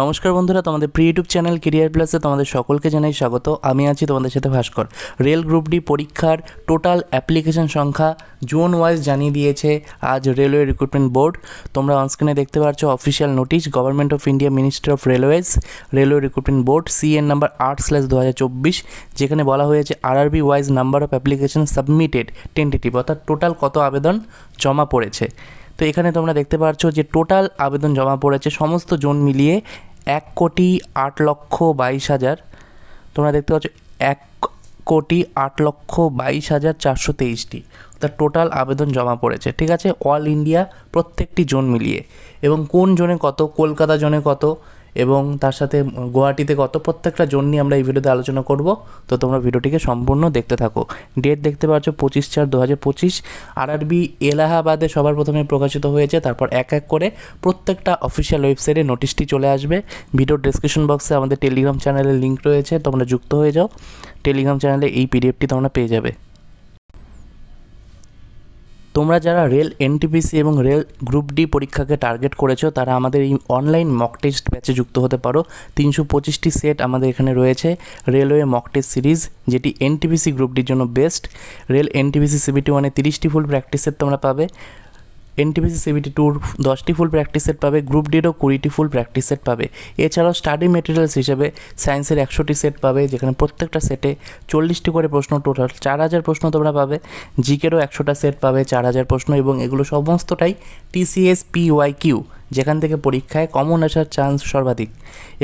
নমস্কার বন্ধুরা, তোমাদের প্রি ইউটিউব চ্যানেল কেরিয়ার প্লাসে তোমাদের সকলকে জানাই স্বাগত। আমি আছি তোমাদের সাথে ভাস্কর। রেল গ্রুপ ডি পরীক্ষার টোটাল অ্যাপ্লিকেশন সংখ্যা জোন ওয়াইজ জানিয়ে দিয়েছে আজ রেলওয়ে রিক্রুটমেন্ট বোর্ড তোমরা অনস্ক্রিনে দেখতে পাচ্ছ official notice government of India ministry of railways railway recruitment board CN number আট স্ল্যাশ দু হাজার চব্বিশ যেখানে বলা হয়েছে RRB wise number of application submitted tentative অর্থাৎ টোটাল কত আবেদন জমা পড়েছে। তো এখানে তোমরা দেখতে পাচ্ছ যে টোটাল আবেদন জমা পড়েছে সমস্ত জোন মিলিয়ে এক কোটি আট লক্ষ বাইশ হাজার। তোমরা দেখতে পাচ্ছ, এক কোটি আট লক্ষ বাইশ হাজার চারশো তেইশটি। অর্থাৎ টোটাল আবেদন জমা পড়েছে, ঠিক আছে? অল ইন্ডিয়া প্রত্যেকটি জোন মিলিয়ে। এবং কোন জোনে কত, কলকাতা জোনে কত এবং তার সাথে গুয়াহাটিতে কত প্রত্যেকটা জোন নিয়ে আমরা এই ভিডিওতে আলোচনা করব। তো তোমরা ভিডিওটিকে সম্পূর্ণ দেখতে থাকো। ডেট দেখতে পাচ্ছ পঁচিশ চার দু হাজার পঁচিশ আরআরবি এলাহাবাদে সবার প্রথমে প্রকাশিত হয়েছে। তারপর এক এক করে প্রত্যেকটা অফিসিয়াল ওয়েবসাইটে নোটিশটি চলে আসবে। ভিডিও ডিসক্রিপশন বক্সে আমাদের টেলিগ্রাম চ্যানেলের লিঙ্ক রয়েছে। তোমরা যুক্ত হয়ে যাও। টেলিগ্রাম চ্যানেলে এই পিডিএফটি তোমরা পেয়ে যাবে। তোমরা যারা রেল এনটিপিসি এবং রেল গ্রুপ ডি পরীক্ষাকে টার্গেট করেছ, তারা আমাদের এই অনলাইন মক টেস্ট ব্যাচে যুক্ত হতে পারো। তিনশো পঁচিশটি সেট আমাদের এখানে রয়েছে রেলওয়ে মক টেস্ট সিরিজ যেটি এনটিপিসি গ্রুপ ডির জন্য বেস্ট রেল এনটিপিসি সিবিটি ওয়ানে তিরিশটি ফুল প্র্যাকটিসের তোমরা পাবে। এনটিপিসি সিবিটি টুর দশটি ফুল প্র্যাকটিস সেট পাবে গ্রুপ ডিরও কুড়িটি ফুল প্র্যাকটিস সেট পাবে। এছাড়াও স্টাডি মেটেরিয়ালস হিসেবে সায়েন্সের একশোটি সেট পাবে, যেখানে প্রত্যেকটা সেটে চল্লিশটি করে প্রশ্ন টোটাল চার হাজার প্রশ্ন তোমরা পাবে। জিকেরও একশোটা সেট পাবে, চার হাজার প্রশ্ন এবং এগুলো সমস্তটাই টিসিএস পিওয়াই কিউ যেখান থেকে পরীক্ষায় কমন আসার চান্স সর্বাধিক।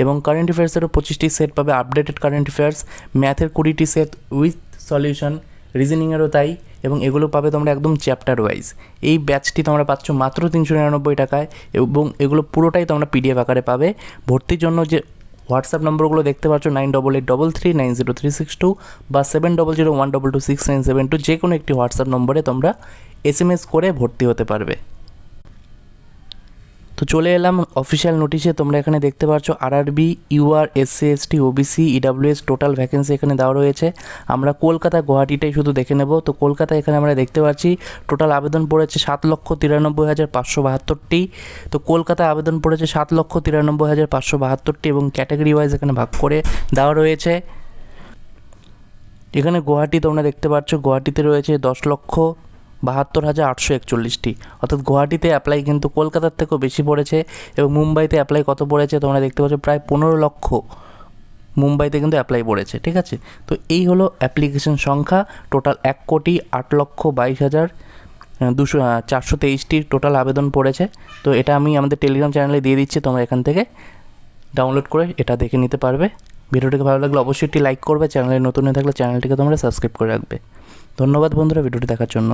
এবং কারেন্ট অ্যাফেয়ার্সেরও পঁচিশটি সেট পাবে আপডেটেড কারেন্ট অ্যাফেয়ার্স ম্যাথের কুড়িটি সেট উইথ সলিউশন রিজনিংয়েরও তাই এবং এগুলো পাবে তোমরা একদম চ্যাপ্টার ওয়াইজ এই ব্যাচটি তোমরা পাচ্ছ মাত্র তিনশো নিরানব্বই টাকায় এবং এগুলো পুরোটাই তোমরা পিডিএফ আকারে পাবে। ভর্তির জন্য যে হোয়াটসঅ্যাপ নম্বরগুলো দেখতে পাচ্ছ nine double eight double three nine zero three six two বা seven double zero one double two six nine seven two যে কোনো একটি হোয়াটসঅ্যাপ নম্বরে তোমরা এস এম এস করে ভর্তি হতে পারবে। তো চলে এলাম অফিসিয়াল নোটিশে তোমরা এখানে দেখতে পাচ্ছ RRB UR SC ST OBC EWS total vacancy এখানে দেওয়া রয়েছে। আমরা কলকাতা, গুয়াহাটিটাই শুধু দেখে নেব। তো কলকাতা এখানে আমরা দেখতে পাচ্ছি টোটাল আবেদন পড়েছে সাত লক্ষ তিরানব্বই হাজার পাঁচশো বাহাত্তরটি। তো কলকাতা আবেদন পড়েছে সাত লক্ষ তিরানব্বই হাজার পাঁচশো বাহাত্তরটি এবং ক্যাটাগরি ওয়াইজ এখানে ভাগ করে দেওয়া রয়েছে। এখানে গুয়াহাটি তোমরা দেখতে পাচ্ছ, গুয়াহাটিতে রয়েছে দশ লক্ষ বাহাত্তর হাজার আটশো একচল্লিশটি। অর্থাৎ গুয়াহাটিতে অ্যাপ্লাই কিন্তু কলকাতার থেকেও বেশি পড়েছে এবং মুম্বাইতে অ্যাপ্লাই কত পড়েছে তোমরা দেখতে পাচ্ছ প্রায় পনেরো লক্ষ মুম্বাইতে কিন্তু অ্যাপ্লাই পড়েছে, ঠিক আছে? তো এই হলো অ্যাপ্লিকেশন সংখ্যা টোটাল এক কোটি আট লক্ষ বাইশ হাজার দুশো চারশো তেইশটির টোটাল আবেদন পড়েছে। তো এটা আমি আমাদের টেলিগ্রাম চ্যানেলে দিয়ে দিচ্ছি, তোমরা এখান থেকে ডাউনলোড করে এটা দেখে নিতে পারবে। ভিডিওটিকে ভালো লাগলে অবশ্যই একটি লাইক করবে চ্যানেলে নতুন হয়ে থাকলে চ্যানেলটিকে তোমরা সাবস্ক্রাইব করে রাখবে। ধন্যবাদ বন্ধুরা, ভিডিওটি দেখার জন্য।